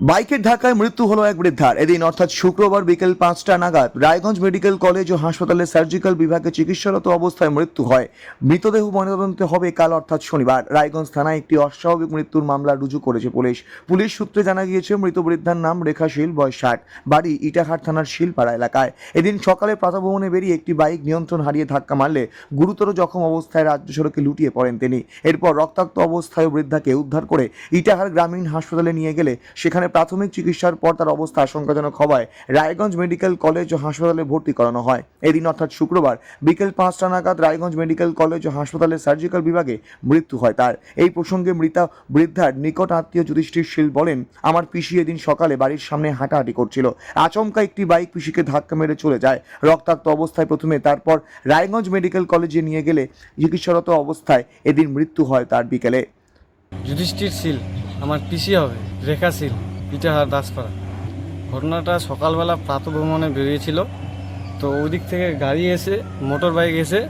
বাইকের ধাক্কায় মৃত্যু হলো এক বৃদ্ধার। এদিন অর্থাৎ শুক্রবার বিকেল পাঁচটা নাগাদ রায়গঞ্জ মেডিকেল কলেজ ও হাসপাতালে সার্জিক্যাল বিভাগে চিকিৎসারত অবস্থায় মৃত্যু হয়। মৃতদেহ ময়নাতদন্তে হবে কাল অর্থাৎ শনিবার। রায়গঞ্জ থানায় একটি অস্বাভাবিক মৃত্যুর মামলা রুজু করেছে পুলিশ। পুলিশ সূত্রে জানা গিয়েছে, মৃত বৃদ্ধার নাম রেখা শীল, বয়স ষাট, বাড়ি ইটাহার থানার শিলপাড়া এলাকায়। এদিন সকালে প্রাতভবনে বেরিয়ে একটি বাইক নিয়ন্ত্রণ হারিয়ে ধাক্কা মারলে গুরুতর জখম অবস্থায় রাজ্য সড়কে লুটিয়ে পড়েন তিনি। এরপর রক্তাক্ত অবস্থায় বৃদ্ধাকে উদ্ধার করে ইটাহার গ্রামীণ হাসপাতালে নিয়ে গেলে সেখানে প্রাথমিক চিকিৎসার পর তার অবস্থা আশঙ্কাজনক হওয়ায় রায়গঞ্জ মেডিকেল কলেজ ও হাসপাতালে ভর্তি করানো হয়। এদিন অর্থাৎ শুক্রবার বিকেল পাঁচটা নাগাদ রায়গঞ্জ মেডিকেল কলেজ ও হাসপাতালের সার্জিক্যাল বিভাগে মৃত্যু হয় তার। এই প্রসঙ্গে মৃতা বৃদ্ধার নিকট আত্মীয় যুধিষ্ঠির শীল বলেন, আমার পিসি এদিন সকালে বাড়ির সামনে হাঁটাহাঁটি করছিল। আচমকা একটি বাইক পিসিকে ধাক্কা মেরে চলে যায়। রক্তাক্ত অবস্থায় প্রথমে তারপর রায়গঞ্জ মেডিকেল কলেজে নিয়ে গেলে চিকিৎসারত অবস্থায় এদিন মৃত্যু হয় তার বিকেলে। যুধিষ্ঠির শীল আমার পিসি হবে রেখা শীল ইটাহার দাসপাড়া ঘটনাটা সকালবেলা প্রাতভ্রমণে বেরিয়েছিল। তো ওই দিক থেকে গাড়ি এসে মোটর বাইক এসে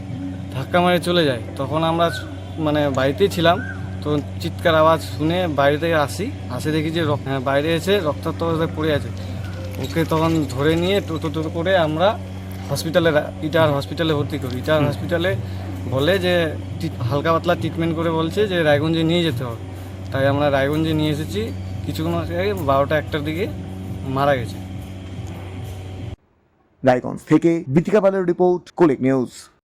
ধাক্কা মারে চলে যায়। তখন আমরা মানে বাড়িতেই ছিলাম। তো চিৎকার আওয়াজ শুনে বাইরে থেকে আসি। আসে দেখি যে হ্যাঁ, বাইরে এসে রক্তাক্ত অবস্থায় পড়ে আছে। ওকে তখন ধরে নিয়ে টোটো টোটো করে আমরা হসপিটালে রা- ইটাহার হসপিটালে ভর্তি করি। ইটাহার হসপিটালে বলে যে হালকা পাতলা ট্রিটমেন্ট করে বলছে যে রায়গঞ্জে নিয়ে যেতে হবে। তাই আমরা রায়গঞ্জে নিয়ে এসেছি। কিছুক্ষণ আগে বারোটা একটার দিকে মারা গেছে। রায়গঞ্জ থেকে বিতিকা পালের রিপোর্ট কোলেক নিউজ।